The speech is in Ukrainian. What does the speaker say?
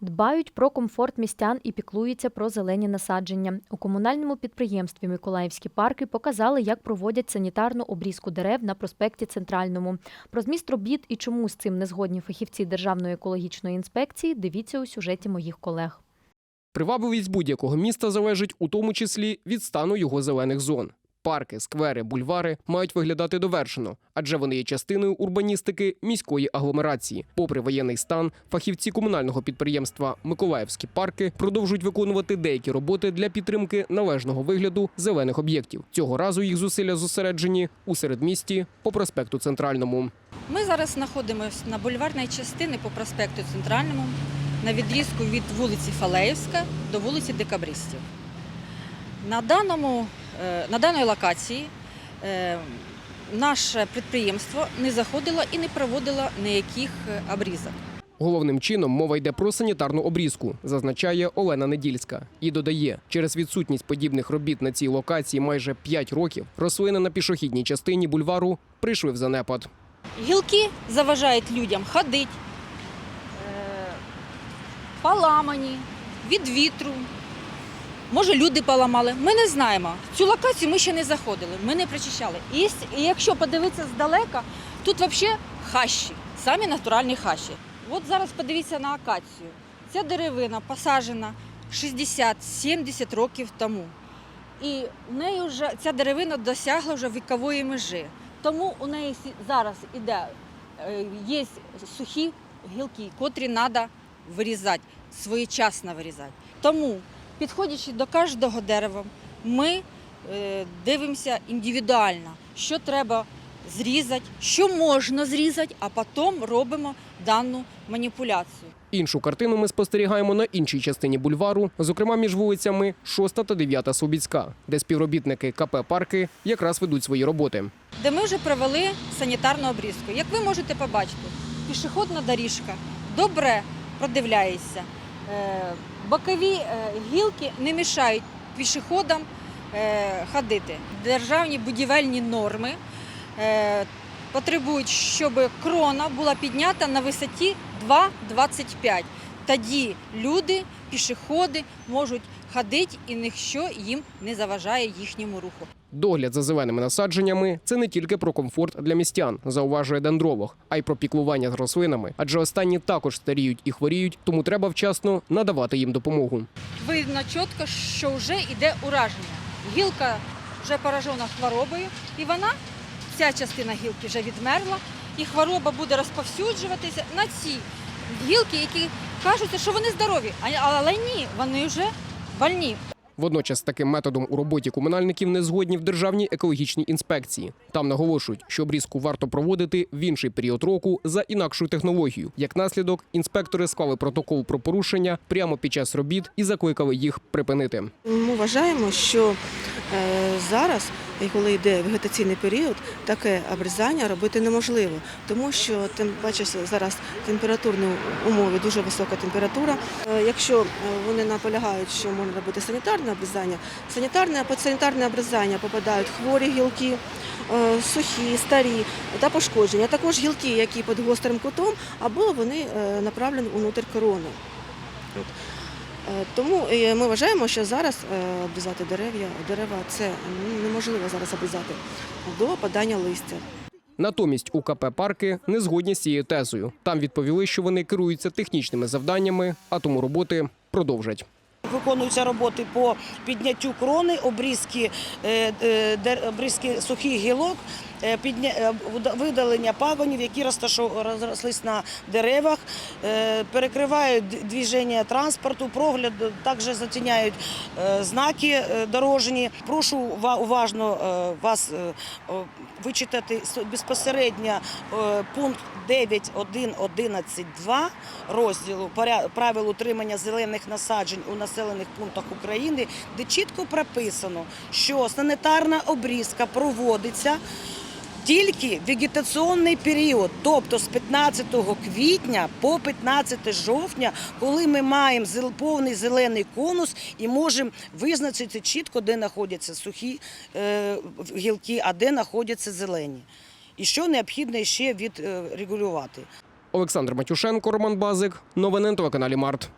Дбають про комфорт містян і піклуються про зелені насадження. У комунальному підприємстві Миколаївські парки показали, як проводять санітарну обрізку дерев на проспекті Центральному. Про зміст робіт і чому з цим не згодні фахівці Державної екологічної інспекції дивіться у сюжеті моїх колег. Привабливість будь-якого міста залежить у тому числі від стану його зелених зон. Парки, сквери, бульвари мають виглядати довершено, адже вони є частиною урбаністики міської агломерації. Попри воєнний стан, фахівці комунального підприємства Миколаївські парки продовжують виконувати деякі роботи для підтримки належного вигляду зелених об'єктів. Цього разу їх зусилля зосереджені у середмісті по проспекту Центральному. Ми зараз знаходимося на бульварній частині по проспекту Центральному на відрізку від вулиці Фалеївська до вулиці Декабристів. На, даному, е, на даній локації е, наше підприємство не заходило і не проводило ніяких е, обрізок. Головним чином мова йде про санітарну обрізку, зазначає Олена Недільська. І додає, через відсутність подібних робіт на цій локації майже 5 років рослини на пішохідній частині бульвару прийшли в занепад. Гілки заважають людям ходити, поламані від вітру. Може, люди поламали. Ми не знаємо. Цю локацію ми ще не заходили, ми не причищали. І, якщо подивитися здалека, тут взагалі хащі, самі натуральні хащі. От зараз подивіться на акацію. Ця деревина посаджена 60-70 років тому. І в неї вже ця деревина досягла вже вікової межі. Тому у неї зараз іде, е, є сухі гілки, котрі треба вирізати, своєчасно вирізати. Тому, підходячи до кожного дерева, ми е, дивимося індивідуально, що треба зрізати, що можна зрізати, а потім робимо дану маніпуляцію. Іншу картину ми спостерігаємо на іншій частині бульвару, зокрема між вулицями 6 та 9 Слобідська, де співробітники КП «Парки» якраз ведуть свої роботи. де ми вже провели санітарну обрізку. Як ви можете побачити, пішохідна доріжка добре продивляється. Е, Бокові е, гілки не мішають пішоходам е, ходити. Державні будівельні норми потребують, щоб крона була піднята на висоті 2,25. Тоді люди, пішоходи можуть ходити і ніщо їм не заважає їхньому руху. Догляд за зеленими насадженнями це не тільки про комфорт для містян, зауважує дендролог, а й про піклування з рослинами, адже останні також старіють і хворіють, тому треба вчасно надавати їм допомогу. видно чітко, що вже йде ураження. Гілка вже поражена хворобою, і вона, ця частина гілки вже відмерла, і хвороба буде розповсюджуватися на ці гілки, які кажуть, що вони здорові, але ні, вони вже больні. Водночас таким методом у роботі комунальників не згодні в Державній екологічній інспекції. Там наголошують, що обрізку варто проводити в інший період року за інакшу технологію. Як наслідок, інспектори склали протокол про порушення прямо під час робіт і закликали їх припинити. Ми вважаємо, що е, зараз, і коли йде вегетаційний період, таке обрізання робити неможливо, тому що тим бачиш зараз температурні умови, дуже висока температура. Е, Якщо е, вони наполягають, що можна робити санітарне обрізання, санітарне під санітарне обрізання попадають хворі гілки. е, Сухі, старі та пошкоджені, а також гілки, які під гострим кутом, або вони направлені унутрь корони. Е, Тому е, ми вважаємо, що зараз е, обрізати дерев'я, дерева це неможливо зараз обрізати до падання листя. Натомість у КП парки не згодні з цією тезою. Там відповіли, що вони керуються технічними завданнями, а тому роботи продовжать. Виконуються роботи по підняттю крони, обрізки, е, е, обрізки сухих гілок, е, видалення пагонів, які розрослись на деревах, перекривають д- движення транспорту, прогляд, також затіняють знаки дорожні. Прошу уважно вас вичитати безпосередньо е, пункт 9.1.11.2 розділу «Поря- правил утримання зелених насаджень у населених пунктах України, де чітко прописано, що санітарна обрізка проводиться тільки вегетаційний період, тобто з 15 квітня по 15 жовтня, коли ми маємо повний зелений конус і можемо визначити чітко, де знаходяться сухі е, гілки, а де знаходяться зелені. І що необхідно ще відрегулювати. Олександр Матюшенко, Роман Базик. Новини на телеканалі Март.